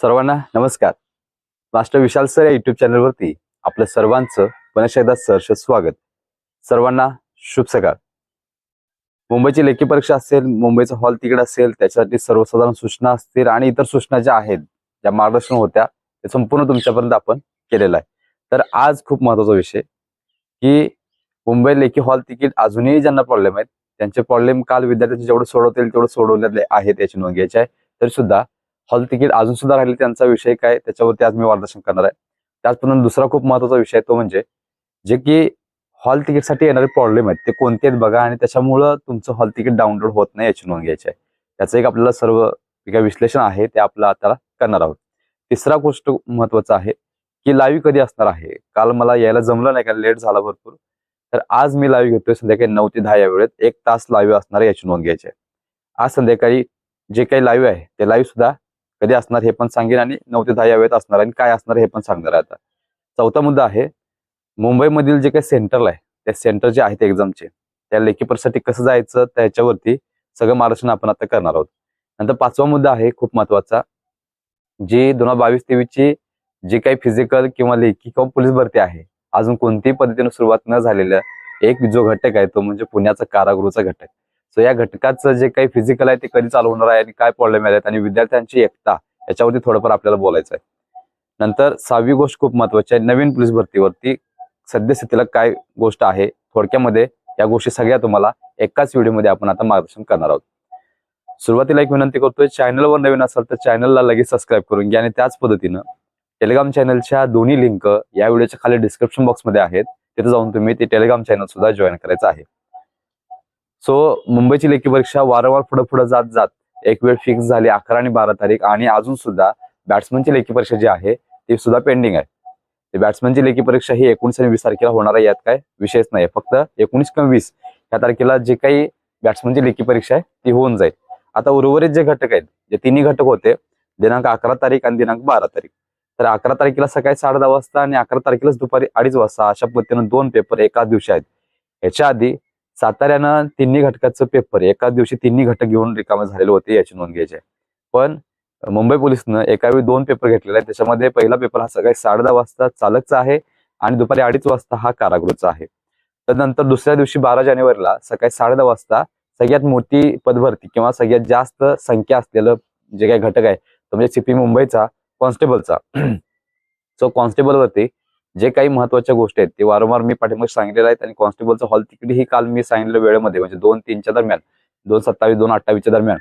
सर्वांना नमस्कार. Master Vishal sir या युट्यूब चॅनलवरती आपलं सर्वांचं पुन्हा एकदा सहर्ष स्वागत. सर्वांना शुभ सकाळ. मुंबईची लेखी परीक्षा असेल मुंबईचा हॉल तिकीट असेल त्याच्यासाठी सर्वसाधारण सूचना असतील आणि इतर सूचना ज्या आहेत ज्या मार्गदर्शन होत्या ते संपूर्ण तुमच्यापर्यंत आपण केलेलं आहे. तर आज खूप महत्त्वाचा विषय की मुंबई लेखी हॉल तिकीट अजूनही ज्यांना प्रॉब्लेम आहेत त्यांचे प्रॉब्लेम काल विद्यार्थ्यांचे जेवढं सोडवतील तेवढं सोडवलेले आहेत याची नोंद घ्यायची आहे. तरी सुद्धा हॉल तिकीट अजून सुद्धा राहिले त्यांचा विषय काय त्याच्यावरती आज मी मार्गदर्शन करणार आहे. त्याचप्रमाणे दुसरा खूप महत्त्वाचा विषय तो म्हणजे जे की हॉल तिकीटसाठी येणारे प्रॉब्लेम आहेत ते कोणते आहेत बघा आणि त्याच्यामुळं तुमचं हॉल तिकीट डाउनलोड होत नाही याची नोंद घ्यायची आहे. त्याचं एक आपल्याला सर्व जे काही विश्लेषण आहे ते आपलं आता करणार आहोत. तिसरा गोष्ट महत्त्वाचा आहे की लाईव्ह कधी असणार आहे? काल मला यायला जमलं नाही का लेट झाला भरपूर. तर आज मी लाईव्ह घेतोय संध्याकाळी नऊ ते दहा या वेळेत. एक तास लाईव्ह असणार याची नोंद घ्यायची आहे. आज संध्याकाळी जे काही लाईव्ह आहे ते लाईव्ह सुद्धा कधी असणार हे पण सांगेन आणि नऊ ते दहा या वेळेत असणार आणि काय असणार हे पण सांगणार आहे आता. चौथा मुद्दा आहे मुंबईमधील जे काही सेंटर आहे त्या सेंटर जे आहेत एक्झामचे त्या लेखी परीक्षेसाठी कसं जायचं त्याच्यावरती सगळं मार्गदर्शन आपण आता करणार आहोत. नंतर पाचवा मुद्दा आहे खूप महत्त्वाचा जी दोन हजार बावीस तेवीसची जी काही फिजिकल किंवा लेखी किंवा पोलीस भरती आहे अजून कोणत्याही पद्धतीने सुरुवात न झालेल्या एक जो घटक आहे तो म्हणजे पुण्याचा कारागृहचा घटक. सो या घटकाचं जे काही फिजिकल आहे ते कधी चालू होणार आहे आणि काय प्रॉब्लेम आहेत आणि विद्यार्थ्यांची एकता याच्यावरती थोडंफार आपल्याला बोलायचं आहे. नंतर सहावी गोष्ट खूप महत्वाची आहे. नवीन पोलीस भरतीवरती सद्यस्थितीला काय गोष्ट आहे थोडक्यामध्ये या गोष्टी सगळ्या तुम्हाला एकाच व्हिडिओमध्ये आपण आता मार्गदर्शन करणार आहोत. सुरुवातीला एक विनंती करतोय चॅनलवर नवीन असाल तर चॅनलला लगेच सबस्क्राईब करून घ्या आणि त्याच पद्धतीनं टेलिग्राम चॅनलच्या दोन्ही लिंक या व्हिडिओच्या खाली डिस्क्रिप्शन बॉक्समध्ये आहेत. तिथे जाऊन तुम्ही ते टेलिग्राम चॅनल सुद्धा जॉईन करायचं आहे. सो मुंबईची लेखी परीक्षा वारंवार पुढे पुढे जात जात एक वेळ फिक्स झाली अकरा आणि बारा तारीख आणि अजून सुद्धा बॅट्समनची लेखी परीक्षा जी आहे ती सुद्धा पेंडिंग आहे. ते बॅट्समनची लेखी परीक्षा ही एकोणीस आणि वीस तारखेला होणार आहे यात काय विषयच नाही फक्त एकोणीस किंवा वीस या तारखेला जे काही बॅट्समनची लेखी परीक्षा आहे ती होऊन जाईल. आता उर्वरित जे घटक आहेत जे तिन्ही घटक होते दिनांक अकरा तारीख आणि दिनांक बारा तारीख. तर अकरा तारखेला सकाळी साडे दहा वाजता आणि अकरा तारखेलाच दुपारी अडीच वाजता अशा पद्धतीनं दोन पेपर एकाच दिवशी आहेत. याच्या आधी साताऱ्यानं तिन्ही घटकाचं पेपर एकाच दिवशी तिन्ही घटक घेऊन रिकामे झालेले होते याची नोंद घ्यायची आहे. पण मुंबई पोलिसनं एका वेळी दोन पेपर घेतलेले आहेत. त्याच्यामध्ये पहिला पेपर हा सकाळी साडे दहा वाजता चालकचा आहे आणि दुपारी अडीच वाजता हा कारागृहचा आहे. त्यानंतर दुसऱ्या दिवशी बारा जानेवारीला सकाळी साडे दहा वाजता सगळ्यात मोठी पदभरती किंवा सगळ्यात जास्त संख्या असलेलं जे काही घटक आहे तो म्हणजे सीपी मुंबईचा कॉन्स्टेबलचा सो कॉन्स्टेबलवरती जे काही महत्त्वाच्या गोष्टी आहेत ते वारंवार मी पाठीमागे सांगितलेलं आहेत आणि कॉन्स्टेबलचं हॉल तिकीट ही काल मी सांगितलं वेळेमध्ये म्हणजे दोन तीनच्या दरम्यान दोन सत्तावीस दोन अठ्ठावीसच्या दरम्यान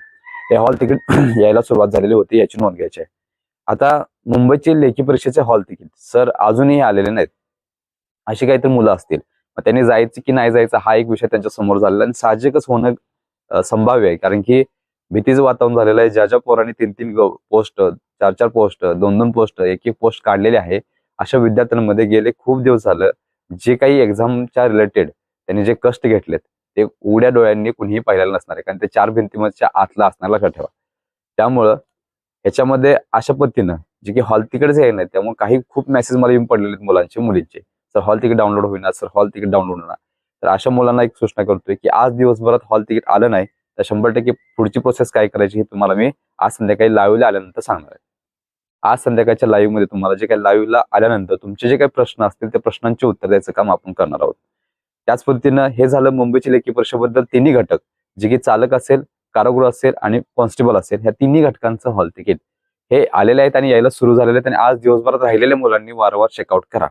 हे हॉल तिकीट यायला सुरुवात झालेली होती याची नोंद घ्यायची आहे. आता मुंबईचे लेखी परीक्षेचे हॉल तिकीट सर अजूनही आलेले नाहीत. अशी काहीतरी मुलं असतील. मग त्यांनी जायचं की नाही जायचं हा एक विषय त्यांच्यासमोर झालेला आणि साहजिकच होणं संभाव्य आहे. कारण की भीतीचं वातावरण झालेलं आहे ज्या ज्या पोरांनी तीन तीन पोस्ट चार चार पोस्ट दोन दोन पोस्ट एक एक पोस्ट काढलेले आहे अशा विद्यार्थ्यांमध्ये गेले खूप दिवस झालं. जे काही एक्झामच्या रिलेटेड त्यांनी जे कष्ट घेतलेत ते उघड्या डोळ्यांनी कुणीही पाहिलेलं नसणार आहे. कारण ते चार भिंतीमधच्या आतला असणार लक्षात ठेवा. त्यामुळं ह्याच्यामध्ये अशा पद्धतीनं जे की हॉल तिकीटच आहे नाही त्यामुळे काही खूप मेसेज मला येऊन पडलेले आहेत मुलांचे मुलींचे. सर हॉल तिकीट डाउनलोड होईना सर हॉल तिकीट डाउनलोड होणार तर अशा मुलांना एक सूचना करतोय की आज दिवसभरात हॉल तिकीट आलं नाही तर शंभर टक्के पुढची प्रोसेस काय करायची हे तुम्हाला मी आज संध्याकाळी लाईव्हला आल्यानंतर सांगणार आहे. आज संध्याकाळच्या लाईव्हमध्ये तुम्हाला जे काही लाईव्हला आल्यानंतर तुमचे जे काही प्रश्न असतील त्या प्रश्नांचे उत्तर द्यायचं काम आपण करणार आहोत. त्याच पद्धतीनं हे झालं मुंबईची लेखी परीक्षेबद्दल तिन्ही घटक. जे की चालक असेल कारागृह असेल आणि कॉन्स्टेबल असेल ह्या तिन्ही घटकांचं हॉल तिकीट. हे आलेले आहेत आणि यायला सुरू झालेले आहेत आणि आज दिवसभरात राहिलेल्या मुलांनी वारंवार चेकआउट करा.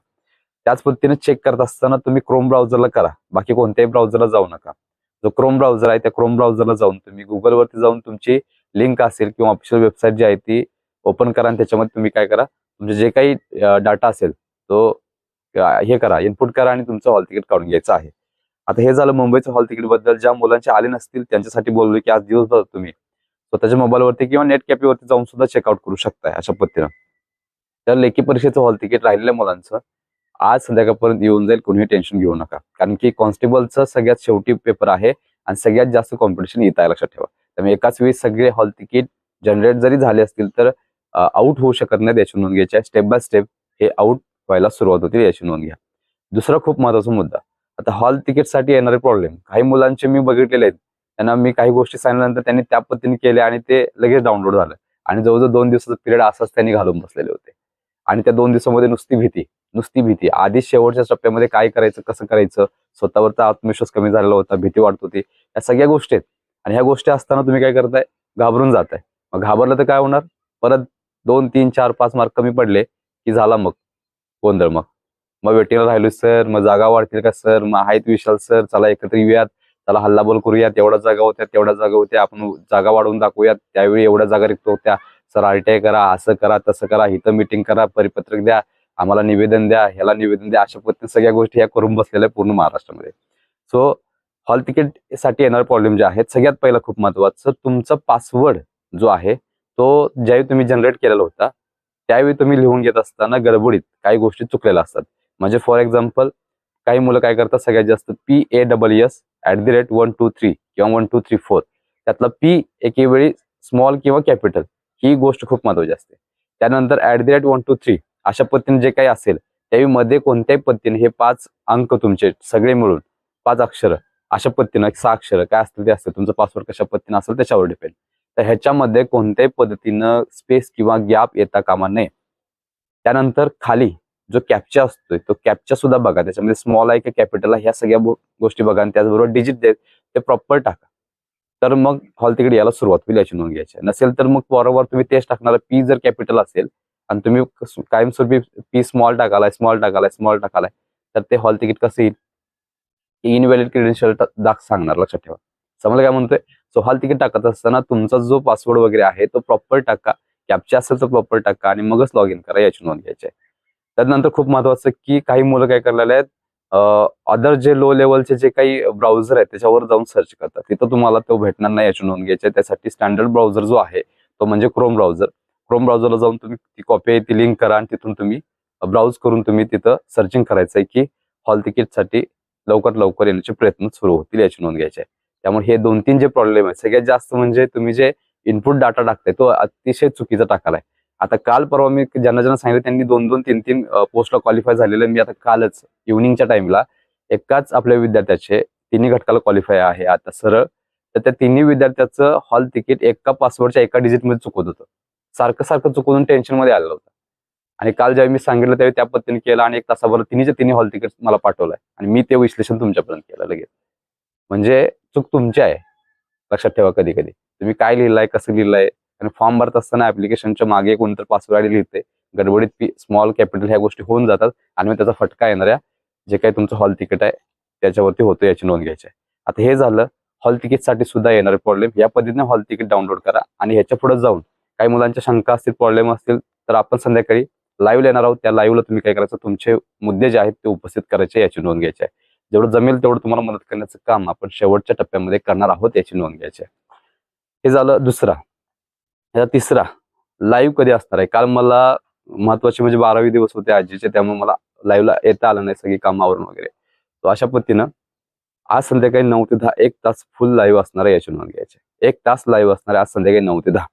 त्याच पद्धतीने चेक करत असताना तुम्ही क्रोम ब्राउझरला करा. बाकी कोणत्याही ब्राउझरला जाऊ नका. जो क्रोम ब्राउझर आहे त्या क्रोम ब्राउझरला जाऊन तुम्ही गुगलवरती जाऊन तुमची लिंक असेल किंवा ऑफिशियल वेबसाईट जी आहे ती ओपन करा आणि त्याच्यामध्ये तुम्ही काय करा तुमचे जे काही डाटा असेल तो हे करा इनपुट करा आणि तुमचं हॉल तिकीट काढून घ्यायचं आहे. आता हे झालं मुंबईचं हॉल तिकीटबद्दल ज्या मुलांचे आले नसतील त्यांच्यासाठी बोललो की आज दिवसभर तुम्ही स्वतःच्या मोबाईलवरती किंवा नेट कॅफेवरती जाऊन सुद्धा चेकआउट करू शकताय अशा पद्धतीनं. तर लेखी परीक्षेचं हॉल तिकीट राहिलेल्या मुलांचं आज संध्याकाळपर्यंत येऊन जाईल कोणीही टेन्शन घेऊ नका. कारण की कॉन्स्टेबलचं सगळ्यात शेवटी पेपर आहे आणि सगळ्यात जास्त कॉम्पिटिशन येत आहे लक्षात ठेवा. त्यामुळे एकाच वेळी सगळे हॉल तिकीट जनरेट जरी झाले असतील तर आउट होऊ शकत नाही याची नोंद घ्यायची स्टेप बाय स्टेप हे आउट व्हायला सुरुवात होते याची नोंद घ्या. दुसरा खूप महत्त्वाचा मुद्दा. आता हॉल तिकीटसाठी येणारे प्रॉब्लेम काही मुलांचे मी बघितलेले आहेत. त्यांना मी काही गोष्टी सांगितल्यानंतर त्यांनी त्या पद्धतीने केल्या आणि ते लगेच डाउनलोड झालं. आणि जवळजवळ दोन दिवसाचा पिरियड असाच त्यांनी घालून बसलेले होते. आणि त्या दोन दिवसामध्ये नुसती भीती नुसती भीती. आधी शेवटच्या टप्प्यामध्ये काय करायचं कसं करायचं? स्वतःवरचा आत्मविश्वास कमी झालेला होता भीती वाटत होती. या सगळ्या गोष्टी आहेत. आणि ह्या गोष्टी असताना तुम्ही काय करताय? घाबरून जाताय. मग घाबरलं तर काय होणार? परत दोन तीन चार पाच मार्क कमी पडले की झाला मग. गोंधळ मग. मग वेटिंगला राहिलो सर मग जागा वाढतील का सर मग आहेत विशाल सर चला एकत्र येऊयात. चला हल्लाबोल करूयात. एवढ्या जागा होत्या तेवढ्या जागा होत्या. आपण जागा वाढवून दाखवूयात. त्यावेळी एवढ्या जागा रिक्त होत्या. सर आरटीआय करा असं करा तसं करा. इथं मिटिंग करा परिपत्रक द्या. आम्हाला निवेदन द्या. ह्याला निवेदन द्या. अशा पद्धतीने सगळ्या गोष्टी ह्या करून बसलेल्या पूर्ण महाराष्ट्रामध्ये. सो हॉल तिकीटसाठी येणारे प्रॉब्लेम जे आहेत सगळ्यात पहिला खूप महत्वाचं तुमचा पासवर्ड जो आहे तो ज्यावेळी तुम्ही जनरेट केलेला होता त्यावेळी तुम्ही लिहून घेत असताना गडबडीत काही गोष्टी चुकलेल्या असतात. म्हणजे फॉर एक्झाम्पल काही मुलं काय करतात सगळ्यात जास्त P A double S at the rate one two three किंवा वन टू थ्री फोर त्यातला पी एके वेळी स्मॉल किंवा कॅपिटल ही गोष्ट खूप महत्वाची असते. त्यानंतर at the rate one two three अशा पद्धतीने जे काही असेल त्यावेळी मध्ये कोणत्याही पद्धतीने हे पाच अंक तुमचे सगळे मिळून पाच अक्षर अशा पद्धतीनं सहा अक्षर काय असतील ते असतील तुमचं पासवर्ड कशा पद्धतीनं असेल त्याच्यावर डिपेंड तर ह्याच्यामध्ये कोणत्याही पद्धतीनं स्पेस किंवा गॅप येता कामा नये. त्यानंतर खाली जो कॅप्चा असतोय तो कॅप्चा सुद्धा बघा. त्याच्यामध्ये स्मॉल आहे की कॅपिटल आहे ह्या सगळ्या गोष्टी बघा आणि त्याचबरोबर डिजिट ते प्रॉपर टाका. तर मग हॉल तिकीट यायला सुरुवात होईल याची नोंद घ्यायची. नसेल तर मग बरोबर तुम्ही तेच टाकणार पी जर कॅपिटल असेल आणि तुम्ही कायमस्वरूपी पी स्मॉल टाकालाय स्मॉल टाकालाय स्मॉल टाकालाय तर ते हॉल तिकीट कसं येईल? इनव्हॅलिड क्रेडेन्शियल दाख सांगणार लक्षात ठेवा. समजलं काय म्हणतोय? सो हॉल तिकीट टाकत असताना तुमचा जो पासवर्ड वगैरे आहे तो प्रॉपर टाका. कॅपच्या असेल तर प्रॉपर टाका आणि मगच लॉग इन करा याची नोंद घ्यायची आहे. त्यानंतर खूप महत्वाचं की काही मुलं काय करलेले आहेत अदर जे लो लेवलचे जे काही ब्राउझर आहेत त्याच्यावर जाऊन सर्च करतात. तिथं तुम्हाला तो भेटणार नाही याची नोंद घ्यायची आहे. त्यासाठी स्टँडर्ड ब्राउझर जो आहे तो म्हणजे क्रोम ब्राउझर क्रोम ब्राउझरला जाऊन तुम्ही ती कॉपी आहे ती लिंक करा आणि तिथून तुम्ही ब्राउज करून तुम्ही तिथं सर्चिंग करायचं आहे की हॉल तिकीटसाठी लवकर लवकर येण्याचे प्रयत्न सुरू होतील याची नोंद घ्यायची आहे. त्यामुळे हे दोन तीन जे प्रॉब्लेम आहेत सगळ्यात जास्त म्हणजे तुम्ही जे इनपुट डाटा टाकताय तो अतिशय चुकीचा टाकालाय आता काल परवा मी ज्यांना ज्यांना सांगितलं त्यांनी दोन दोन तीन तीन पोस्टला क्वालिफाय झालेलं मी आता कालच इव्हनिंगच्या टाइमला एकाच आपल्या विद्यार्थ्याचे तिन्ही घटकाला क्वालिफाय आहे. आता सरळ तर त्या तिन्ही विद्यार्थ्याचं हॉल तिकीट एका पासवर्डच्या एका डिजिटमध्ये चुकत होतं. सारखं सारखं चुकवून टेन्शनमध्ये आलेलं होतं. आणि काल ज्यावेळी मी सांगितलं त्यावेळी त्या पद्धतीने केलं आणि एक तासाभर तिन्हीच्या तिन्ही हॉल तिकीट मला पाठवलंय. आणि मी ते विश्लेषण तुमच्यापर्यंत केलं लगेच. म्हणजे चूक तुमची आहे. लक्षात ठेवा कधी कधी. तुम्ही काय लिहिलंय कसं लिहिलंय आणि फॉर्म भरत असताना ऍप्लिकेशनच्या मागे कोणतर पासवर्ड लिहिते. गडबडीत स्मॉल कॅपिटल ह्या गोष्टी होऊन जातात आणि मग त्याचा फटका येणाऱ्या जे काही तुमचं हॉल तिकीट आहे त्याच्यावरती होतो याची नोंद घ्यायची आहे. आता हे झालं हॉल तिकीटसाठी सुद्धा येणारे प्रॉब्लेम या पद्धतीने हॉल तिकीट डाउनलोड करा आणि ह्याच्या पुढे जाऊन काही मुलांच्या शंका असतील प्रॉब्लेम असतील तर आपण संध्याकाळी लाईव्ह येणार आहोत. त्या लाईव्हला तुम्ही काय करायचं तुमचे मुद्दे जे आहेत ते उपस्थित करायचे याची नोंद घ्यायची आहे. जेवढं जमेल तेवढं तुम्हाला मदत करण्याचं काम आपण शेवटच्या टप्प्यामध्ये करणार आहोत याची नोंद घ्यायची आहे. हे झालं दुसरा. ह्याचा तिसरा. लाईव्ह कधी असणार आहे? काल मला महत्त्वाचे म्हणजे बारावी दिवस होते आजीचे त्यामुळे मला लाईव्हला येता आलं नाही सगळी कामावरून वगैरे. तो अशा पद्धतीनं आज संध्याकाळी नऊ ते दहा एक तास फुल लाईव्ह असणार आहे याची नोंद घ्यायची एक तास लाईव्ह असणार आहे आज संध्याकाळी नऊ ते दहा.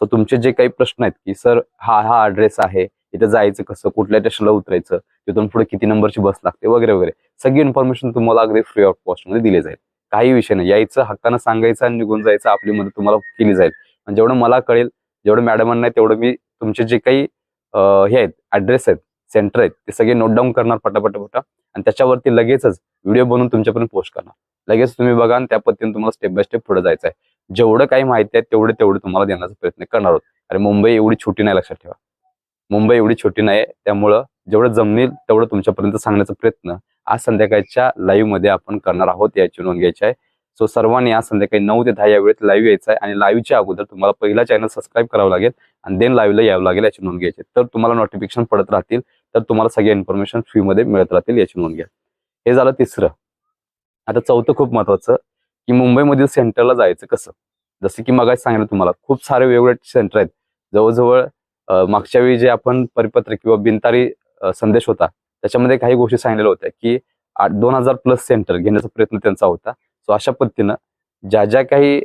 सो तुमचे जे काही प्रश्न आहेत की सर हा हा ॲड्रेस आहे. इथं जायचं कसं कुठल्या स्टेशनला उतरायचं तिथून पुढे किती नंबरची बस लागते वगैरे वगैरे. सगळी इन्फॉर्मेशन तुम्हाला अगदी फ्री ऑफ कॉस्टमध्ये दिली जाईल. काही विषय नाही. यायचं हक्कानं सांगायचं आणि निघून जायचं आपली मदत तुम्हाला केली जाईल. आणि जेवढं मला कळेल जेवढं मॅडमांना आहे तेवढं मी तुमचे जे काही हे आहेत ऍड्रेस आहेत सेंटर आहेत ते सगळे नोट डाऊन करणार पटापट पटा आणि त्याच्यावरती लगेचच व्हिडिओ बनवून तुमच्यापर्यंत पोस्ट करणार. लगेच तुम्ही बघा आणि त्या पद्धतीने तुम्हाला स्टेप बाय स्टेप पुढे जायचं आहे. जेवढं काही माहिती आहे तेवढे तेवढे तुम्हाला देण्याचा प्रयत्न करणार आहोत. अरे मुंबई एवढी छोटी नाही लक्षात ठेवा. मुंबई एवढी छोटी नाही त्यामुळं जेवढं जमतील तेवढं तुमच्यापर्यंत सांगण्याचा प्रयत्न आज संध्याकाळच्या लाईव्हमध्ये आपण करणार आहोत याची नोंद घ्यायची आहे. सो सर्वांनी आज संध्याकाळी नऊ ते दहा या वेळेत लाईव्ह यायचं आहे आणि लाईव्हच्या अगोदर तुम्हाला पहिला चॅनल सबस्क्राईब करावं लागेल आणि देन लाईव्हला यावं लागेल याची नोंद घ्यायची तर तुम्हाला नोटिफिकेशन पडत राहतील तर तुम्हाला सगळ्या इन्फॉर्मेशन फ्रीमध्ये मिळत राहतील याची नोंद घ्या. हे झालं तिसरं. आता चौथं खूप महत्वाचं की मुंबईमधील सेंटरला जायचं कसं? जसं की मग सांगितलं तुम्हाला खूप सारे वेगवेगळे सेंटर आहेत. जवळजवळ मागच्या वेळी जे आपण परिपत्र किंवा बिनतारी संदेश होता त्याच्यामध्ये काही गोष्टी सांगितलेल्या होत्या की आठ दोन हजार प्लस सेंटर घेण्याचा प्रयत्न त्यांचा होता. सो अशा पद्धतीनं ज्या ज्या काही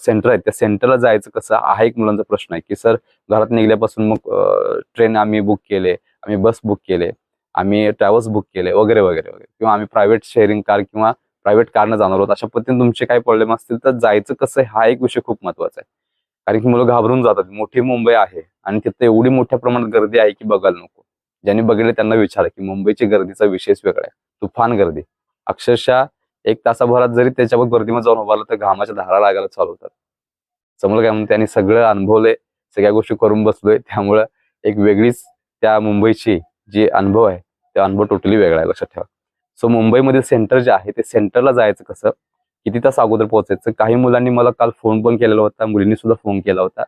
सेंटर आहेत त्या सेंटरला जायचं कसं हा एक मुलांचा प्रश्न आहे की सर घरात निघल्यापासून मग ट्रेन आम्ही बुक केले आम्ही बस बुक केले आम्ही ट्रॅव्हल्स बुक केले वगैरे वगैरे वगैरे. किंवा आम्ही प्रायव्हेट शेअरिंग कार किंवा प्रायव्हेट कारनं जाणार आहोत अशा पद्धतीने तुमचे काही प्रॉब्लेम असतील तर जायचं कसं हा एक विषय खूप महत्त्वाचा आहे. कारण की मुलं घाबरून जातात. मोठी मुंबई आहे आणि तिथं एवढी मोठ्या प्रमाणात गर्दी आहे की बघायला नको. ज्यांनी बघितले त्यांना विचारा की मुंबईची गर्दीचा विशेष वेगळा आहे. तुफान गर्दी. अक्षरशः एक तासाभरात जरी त्याच्यावर गर्दीमध्ये जाऊन उभारलं तर घामाच्या धारा लागायला चालू होतात. समोर काय म्हणून त्यांनी सगळं अनुभवले सगळ्या गोष्टी करून बसलोय. त्यामुळं एक वेगळीच त्या मुंबईची जी अनुभव आहे ते अनुभव टोटली वेगळा आहे लक्षात ठेवा. सो मुंबईमधील सेंटर जे आहे ते सेंटरला जायचं कसं? किती तास अगोदर पोहोचायचं? काही मुलांनी मला काल फोन पण केलेला होता मुलींनी सुद्धा फोन केला होता.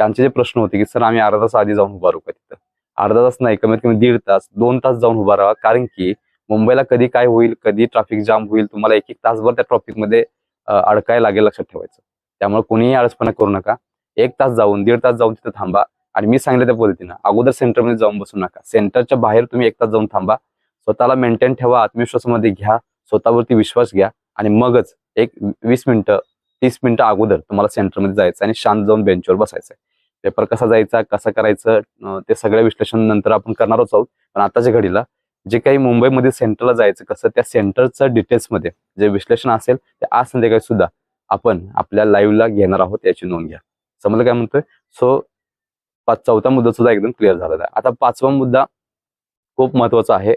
त्यांचे जे प्रश्न होते की सर आम्ही अर्धा तास आधी जाऊन उभारू राहू का तिथं? अर्धा तास नाही कमीत कमी दीड तास दोन तास जाऊन उभा राहा कारण की मुंबईला कधी काय होईल कधी ट्रॅफिक जाम होईल तुम्हाला एक एक तासभर त्या ट्रॉफिकमध्ये अडकायला लागेल लक्षात ठेवायचं. त्यामुळे कोणीही आळसपणा करू नका. एक तास जाऊन दीड तास जाऊन तिथं थांबा. आणि मी सांगितलं त्या पद्धतीनं अगोदर सेंटरमध्ये जाऊन बसू नका. सेंटरच्या बाहेर तुम्ही एक तास जाऊन थांबा. स्वतःला मेंटेन ठेवा आत्मविश्वासामध्ये घ्या स्वतःवरती विश्वास घ्या आणि मगच एक वीस मिनिटं तीस मिनिटं अगोदर तुम्हाला सेंटरमध्ये जायचं आणि शांत जाऊन बेंचवर बसायचं पेपर कसा जायचा कसा करायचं ते सगळ्या विश्लेषण नंतर आपण करणारच आहोत. पण आताच्या घडीला जे काही मुंबईमध्ये सेंटरला जायचं कसं त्या सेंटरचं डिटेल्समध्ये जे विश्लेषण असेल ते आज संध्याकाळी सुद्धा आपण आपल्या लाईव्हला घेणार आहोत याची नोंद घ्या. समजलं काय म्हणतोय? सो पाच चौथा मुद्दा सुद्धा एकदम क्लिअर झालेला आहे. आता पाचवा मुद्दा खूप महत्त्वाचा आहे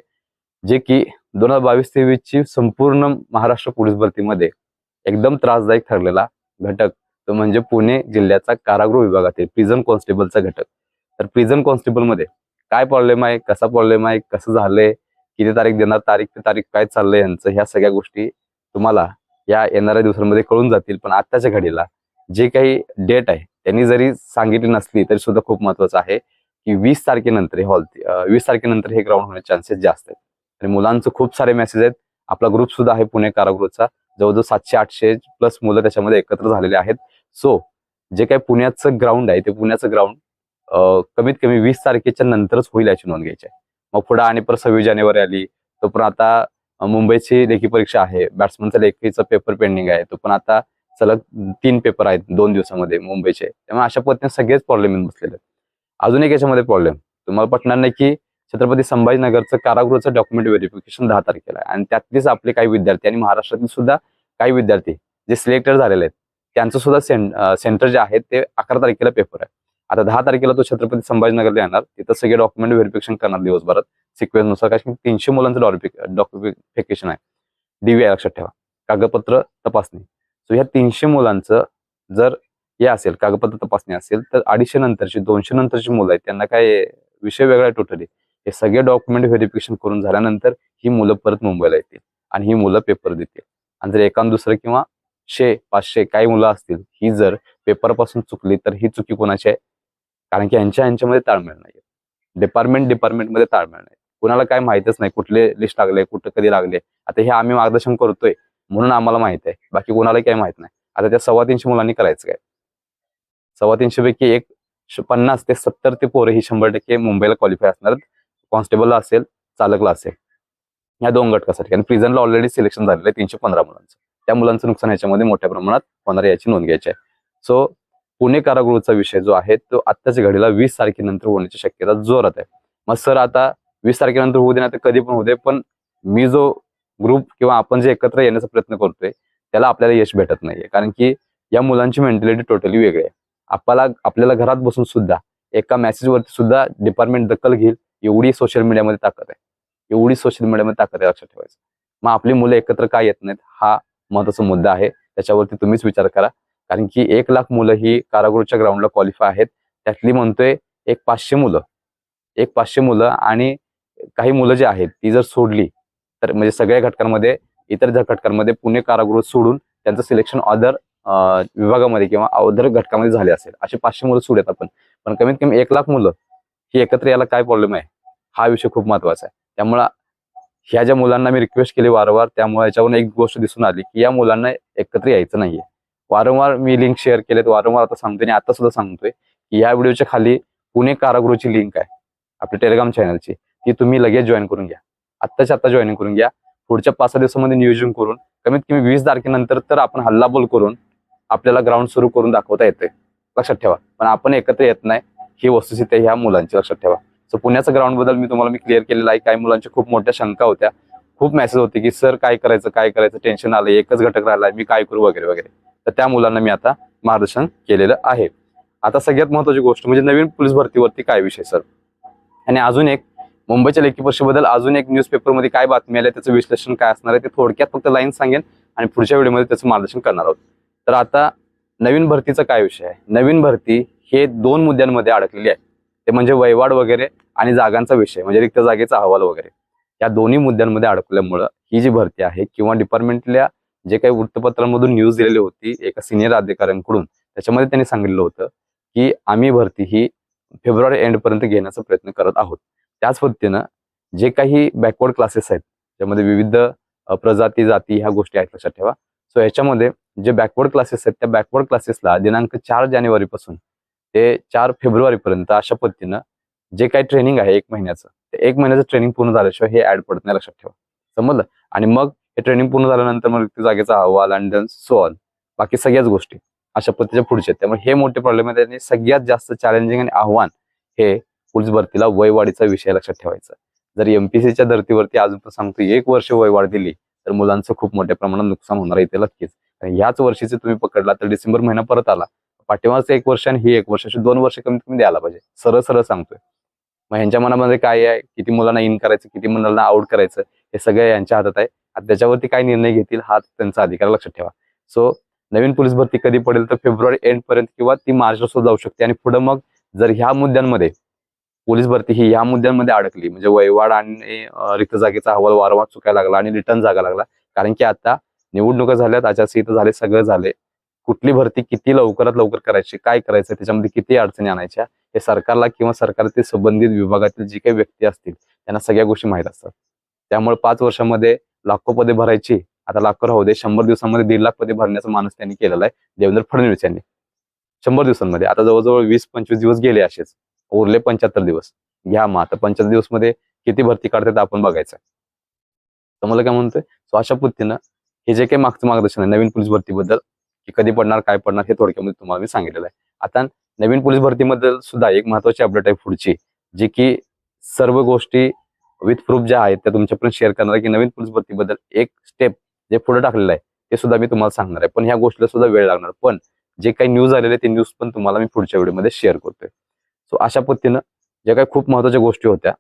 जे की दोन हजार बावीस तेवीस ची संपूर्ण महाराष्ट्र पोलीस भरतीमध्ये एकदम त्रासदायक ठरलेला घटक. तो म्हणजे पुणे जिल्ह्याचा कारागृह विभागातील प्रिझन कॉन्स्टेबलचा घटक. तर प्रिझन कॉन्स्टेबलमध्ये काय प्रॉब्लेम आहे? कसा प्रॉब्लेम आहे? कसं झालंय? किती तारीख देणार? तारीख ते तारीख काय चाललंय? यांचं ह्या सगळ्या गोष्टी तुम्हाला या येणाऱ्या दिवसांमध्ये कळून जातील. पण आत्ताच्या घडीला जे काही डेट आहे त्यांनी जरी सांगितली नसली तरी सुद्धा खूप महत्वाचं आहे की वीस तारखेनंतर हे हॉल वीस तारखेनंतर हे ग्राउंड होण्याचे चान्सेस जास्त आहेत. आणि मुलांचं खूप सारे मेसेज आहेत. आपला ग्रुप सुद्धा आहे पुणे कारागृहचा. जवळजवळ सातशे आठशे प्लस मुलं त्याच्यामध्ये एकत्र झालेले आहेत. सो जे काही पुण्याचं ग्राउंड आहे ते पुण्याचं ग्राउंड कमीत कमी वीस तारखेच्या नंतरच होईल याची नोंद घ्यायची आहे. मग पुढे आणि परत सव्वीस जानेवारी आली तो पण आता मुंबईची लेखी परीक्षा आहे. बॅट्समनचा लेखीचा पेपर पेंडिंग आहे. तो पण आता सलग तीन पेपर आहेत दोन दिवसामध्ये मुंबईचे. त्यामुळे अशा पद्धतीने सगळेच प्रॉब्लेम येऊन बसलेले आहेत. अजून एक याच्यामध्ये प्रॉब्लेम तुम्हाला पटणार नाही की छत्रपती संभाजीनगरचं कारागृहाचं डॉक्युमेंट व्हेरिफिकेशन दहा तारखेला आहे. आणि त्यातलीच आपले काही विद्यार्थी आणि महाराष्ट्रातील सुद्धा काही विद्यार्थी जे सिलेक्टेड झालेले आहेत त्यांचं सुद्धा सेंटर जे आहे ते अकरा तारखेला पेपर आहे. आता दहा तारखेला तो छत्रपती संभाजीनगरला येणार. तिथं सगळे डॉक्युमेंट व्हेरिफिकेशन करणार दिवसभरात. सिक्वेन्सनुसार कारण तीनशे मुलांचं डॉक्युमेंटिफिकेशन आहे. डीव्ही लक्षात ठेवा. कागदपत्र तपासणी. सो ह्या तीनशे मुलांचं जर हे असेल कागदपत्र तपासणी असेल तर अडीचशे नंतरची दोनशे नंतरची मुलं आहेत. त्यांना काय विषय वेगळा आहे टोटली हे सगळे डॉक्युमेंट व्हेरिफिकेशन करून झाल्यानंतर ही मुलं परत मुंबईला येतील आणि ही मुलं पेपर देतील. आणि जर एकान दुसरं किंवा शे पाचशे काही मुलं असतील ही जर पेपरपासून चुकली तर ही चुकी कोणाची आहे? कारण की यांच्या यांच्यामध्ये ताळमेळ नाही डिपार्टमेंट डिपार्टमेंटमध्ये ताळमेळ नाही. कुणाला काय माहितच नाही कुठले लिस्ट लागले कुठं कधी लागले. आता हे आम्ही मार्गदर्शन करतोय म्हणून आम्हाला माहीत आहे. बाकी कोणाला काही माहीत नाही. आता त्या सव्वा तीनशे मुलांनी करायचं काय? सव्वा तीनशे पैकी एक पन्नास ते सत्तर ते पोरं ही शंभर टक्के मुंबईला क्वालिफाय असणार कॉन्स्टेबलला असेल चालकला असेल. या दोन घटकासाठी. आणि प्रिझनला ऑलरेडी सिलेक्शन झालेलं आहे तीनशे पंधरा मुलांचं. त्या मुलांचं नुकसान याच्यामध्ये मोठ्या प्रमाणात होणार याची नोंद घ्यायची आहे. सो पुणे कारागृहाचा विषय जो आहे तो आत्ताच्या घडीला वीस तारखेनंतर होण्याची शक्यता जोरात आहे. मग सर आता वीस तारखेनंतर होऊ दे ना तर कधी पण होऊ दे पण मी जो ग्रुप किंवा आपण जे एकत्र येण्याचा प्रयत्न करतोय त्याला आपल्याला यश भेटत नाहीये. कारण की या मुलांची मेंटॅलिटी टोटली वेगळी आहे. आपल्याला आपल्याला घरात बसून सुद्धा एका मेसेजवरती सुद्धा डिपार्टमेंट दखल घेईल एवढी सोशल मीडियामध्ये ताकद आहे. एवढी सोशल मीडियामध्ये ताकद आहे लक्षात ठेवायचं. मग आपली मुलं एकत्र काय येत नाहीत हा महत्त्वाचा मुद्दा आहे. त्याच्यावरती तुम्हीच विचार करा. कारण की एक लाख मुलं ही कारागृहच्या ग्राउंडला क्वालिफाय आहेत. त्यातली म्हणतोय एक पाचशे मुलं. एक पाचशे मुलं आणि काही मुलं जी आहेत ती जर सोडली तर म्हणजे सगळ्या घटकांमध्ये इतर घटकांमध्ये पुणे कारागृह सोडून त्यांचं सिलेक्शन अदर विभागामध्ये किंवा अदर घटकामध्ये झाले असेल असे पाचशे मुलं सोडत आपण. पण कमीत कमी एक लाख मुलं ही एकत्र याला काय प्रॉब्लेम आहे? हा विषय खूप महत्त्वाचा आहे. त्यामुळं ह्या ज्या मुलांना मी रिक्वेस्ट केली वारंवार त्यामुळे याच्यावरून एक गोष्ट दिसून आली की या मुलांना एकत्र यायचं नाहीये. वारंवार मी लिंक शेअर केलेत वारंवार आता सांगतोय आणि आता सुद्धा सांगतोय की या व्हिडिओच्या खाली पुणे कारागृहची लिंक आहे आपल्या टेलिग्राम चॅनलची ती तुम्ही लगेच जॉईन करून घ्या. आत्ताच्या आत्ता जॉईन करून घ्या. पुढच्या पाच सहा दिवसामध्ये नियोजन करून कमीत कमी वीस तारखेनंतर तर आपण हल्लाबोल करून आपल्याला ग्राउंड सुरू करून दाखवता येते लक्षात ठेवा. पण आपण एकत्र येत नाही. ही वस्तुस्थिती आहे ह्या मुलांची. लक्षात ठेवा. सो पुण्याचं ग्राउंडबद्दल मी तुम्हाला मी क्लिअर केलेलं आहे. काही मुलांच्या खूप मोठ्या शंका होत्या. खूप मेसेज होते की सर काय करायचं? काय करायचं? टेन्शन आलं एकच घटक राहिलाय. मी काय करू? वगैरे वगैरे. तर त्या मुलांना मी आता मार्गदर्शन केलेलं आहे. आता सगळ्यात महत्वाची गोष्ट म्हणजे नवीन पोलीस भरतीवरती काय विषय सर आणि अजून एक मुंबईच्या लेखी परीक्षेबद्दल अजून एक न्यूजपेपरमध्ये काय बातमी आल्या त्याचं विश्लेषण काय असणार आहे? ते थोडक्यात फक्त लाईन सांगेन आणि पुढच्या व्हिडिओमध्ये त्याचं मार्गदर्शन करणार आहोत. तर आता नवीन भरतीचा काय विषय आहे? नवीन भरती हे दोन मुद्द्यांमध्ये अडकलेली आहे. ते म्हणजे वैवाड वगैरे आणि जागांचा विषय म्हणजे रिक्त जागेचा अहवाल वगैरे. या दोन्ही मुद्द्यांमध्ये अडकल्यामुळं ही जी भरती आहे किंवा डिपार्टमेंटल्या जे काही वृत्तपत्रांमधून न्यूज दिलेली होती एका सिनियर अधिकाऱ्यांकडून त्याच्यामध्ये त्यांनी सांगितलं होतं की आम्ही भरती ही फेब्रुवारी एंड पर्यंत घेण्याचा प्रयत्न करत आहोत. त्याच पद्धतीनं जे काही बॅकवर्ड क्लासेस आहेत त्यामध्ये विविध प्रजाती जाती ह्या गोष्टी आहेत लक्षात ठेवा. सो ह्याच्यामध्ये जे बॅकवर्ड क्लासेस आहेत त्या बॅकवर्ड क्लासेसला दिनांक चार जानेवारीपासून ते चार फेब्रुवारीपर्यंत अशा पद्धतीनं जे काही ट्रेनिंग आहे एक महिन्याचं ते एक महिन्याचं ट्रेनिंग पूर्ण झाल्याशिवाय हे ऍड पडत नाही लक्षात ठेवा. समजलं? आणि मग हे ट्रेनिंग पूर्ण झाल्यानंतर मग रिक्त जागेचा अहवाल आणि डन्स सो ऑन बाकी सगळ्याच गोष्टी अशा पद्धतीच्या पुढच्या आहेत. त्यामुळे हे मोठे प्रॉब्लेम आहेत आणि सगळ्यात जास्त चॅलेंजिंग आणि आव्हान हे पोलीस भरतीला वयवाढीचा विषय लक्षात ठेवायचा. जर एमपीसीच्या धर्तीवरती अजून पण सांगतो एक वर्ष वयवाढ दिली तर मुलांचं खूप मोठ्या प्रमाणात नुकसान होणार आहे ते नक्कीच. ह्याच वर्षीचे तुम्ही पकडला तर डिसेंबर महिना परत आला. पाठीमागचं एक वर्ष आणि ही एक वर्ष अशी दोन वर्ष कमीत कमी द्यायला पाहिजे. सरळ सरळ सांगतोय. मग ह्यांच्या मनामध्ये काय आहे? किती मुलांना इन करायचं किती मुलांना आउट करायचं? हे सगळं यांच्या हातात आहे. आता त्याच्यावरती काय निर्णय घेतील हा त्यांचा अधिकार लक्षात ठेवा. सो नवीन पोलीस भरती कधी पडेल तर फेब्रुवारी एंड पर्यंत किंवा ती मार्चला सुद्धा जाऊ शकते. आणि पुढे मग जर ह्या मुद्द्यांमध्ये पोलीस भरती ही ह्या मुद्द्यांमध्ये अडकली म्हणजे वयवाड आणि रिक्त जागेचा अहवाल वारंवार चुकायला लागला आणि रिटर्न जागा लागला. कारण की आता निवडणुका झाल्यात आचारसंहिता झाले सगळं झाले. कुठली भरती किती लवकरात लवकर करायची काय करायचं त्याच्यामध्ये किती अडचणी आणायच्या हे सरकारला किंवा सरकारतील संबंधित विभागातील जी काही व्यक्ती असतील त्यांना सगळ्या गोष्टी माहीत असतात. त्यामुळे पाच वर्षामध्ये लाखो पदे भरायची आता लाखो राहू दे शंभर दिवसांमध्ये दीड लाख पदे भरण्याचा मानस त्यांनी केलेला आहे देवेंद्र फडणवीस यांनी. शंभर दिवसांमध्ये आता जवळजवळ वीस पंचवीस दिवस गेले असेच उरले पंच्याहत्तर दिवस. घ्या मग आता पंच्याहत्तर दिवसमध्ये किती भरती काढतात आपण बघायचं तर मला काय म्हणतोय? सो अशा पद्धतीनं हे जे काही मागचं मार्गदर्शन आहे नवीन पोलीस भरतीबद्दल की कधी पडणार काय पडणार हे थोडक्यामध्ये तुम्हाला मी सांगितलेलं आहे. आता नवीन पोलीस भरतीबद्दल सुद्धा एक महत्वाची अपडेट आहे पुढची जी की सर्व गोष्टी विथ प्रूफ ज्या आहेत त्या तुमच्यापर्यंत शेअर करणार आहे की नवीन पोलीस भरतीबद्दल एक स्टेप जे पुढे टाकलेलं आहे ते सुद्धा मी तुम्हाला सांगणार आहे. पण ह्या गोष्टीला सुद्धा वेळ लागणार. पण जे काही न्यूज आलेले ते न्यूज पण तुम्हाला मी पुढच्या व्हिडिओमध्ये शेअर करतोय. सो अशा पद्धतीनं ज्या काही खूप महत्त्वाच्या गोष्टी होत्या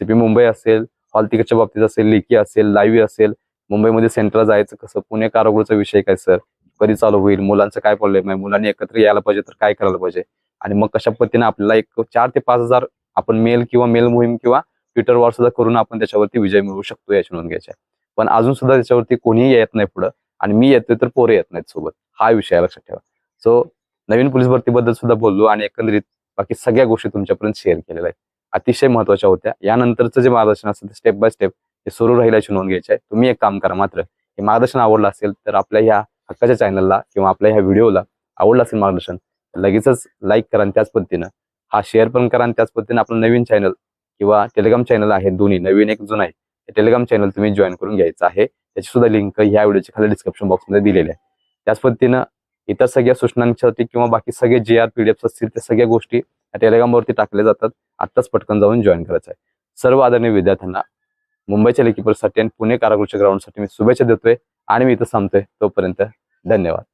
सीपी मुंबई असेल हॉल तिकीटच्या बाबतीत असेल लेखी असेल लाईव्ह असेल मुंबईमध्ये सेंटरला जायचं कसं पुणे कारागृहचा विषय काय सर कधी चालू होईल मुलांचं काय प्रॉब्लेम आहे मुलांनी एकत्र यायला पाहिजे तर काय करायला पाहिजे? आणि मग कशा पद्धतीने आपल्याला एक चार ते पाच हजार आपण मेल किंवा मेल मोहीम किंवा ट्विटरवर सुद्धा करून आपण त्याच्यावरती विजय मिळवू शकतो याची नोंद घ्यायची आहे. पण अजून सुद्धा त्याच्यावरती कोणीही येत नाही पुढं आणि मी येतोय तर पोरे येत नाहीत सोबत. हा विषय लक्षात ठेवा. सो नवीन पोलीस भरतीबद्दल सुद्धा बोललो आणि एकंदरीत बाकी सगळ्या गोष्टी तुमच्यापर्यंत शेअर केलेल्या आहेत. अतिशय महत्त्वाच्या होत्या. यानंतरचं जे मार्गदर्शन असेल ते स्टेप बाय स्टेप हे सुरू राहिल्याची नोंद घ्यायची आहे. तुम्ही एक काम करा मात्र हे मार्गदर्शन आवडलं असेल तर आपल्या ह्या हक्काच्या चॅनलला किंवा आपल्या ह्या व्हिडिओला आवडलं असेल मार्गदर्शन लगेचच लाईक करा आणि त्याच पद्धतीनं हा शेअर पण करा आणि त्याच पद्धतीनं आपलं नवीन चॅनल किंवा टेलिग्राम चॅनल आहे दोन्ही नवीन एक जुना आहे टेलिग्राम चॅनल तुम्ही जॉईन करून घ्यायचं आहे. त्याची सुद्धा लिंक ह्या व्हिडिओच्या खाली डिस्क्रिप्शन बॉक्समध्ये दिलेली आहे. त्याच पद्धतीनं इतर सगळ्या सूचनांसाठी किंवा बाकी सगळे जे आर पीडीएफ असतील त्या सगळ्या गोष्टी टेलिग्रामवरती टाकल्या जातात. आत्ताच पटकन जाऊन जॉईन करायचं आहे. सर्व आदरणीय विद्यार्थ्यांना मुंबईच्या लेखी आणि पुणे कारागृहच्या ग्राउंडसाठी मी शुभेच्छा देतोय आणि मी इथं थांबतोय तोपर्यंत धन्यवाद.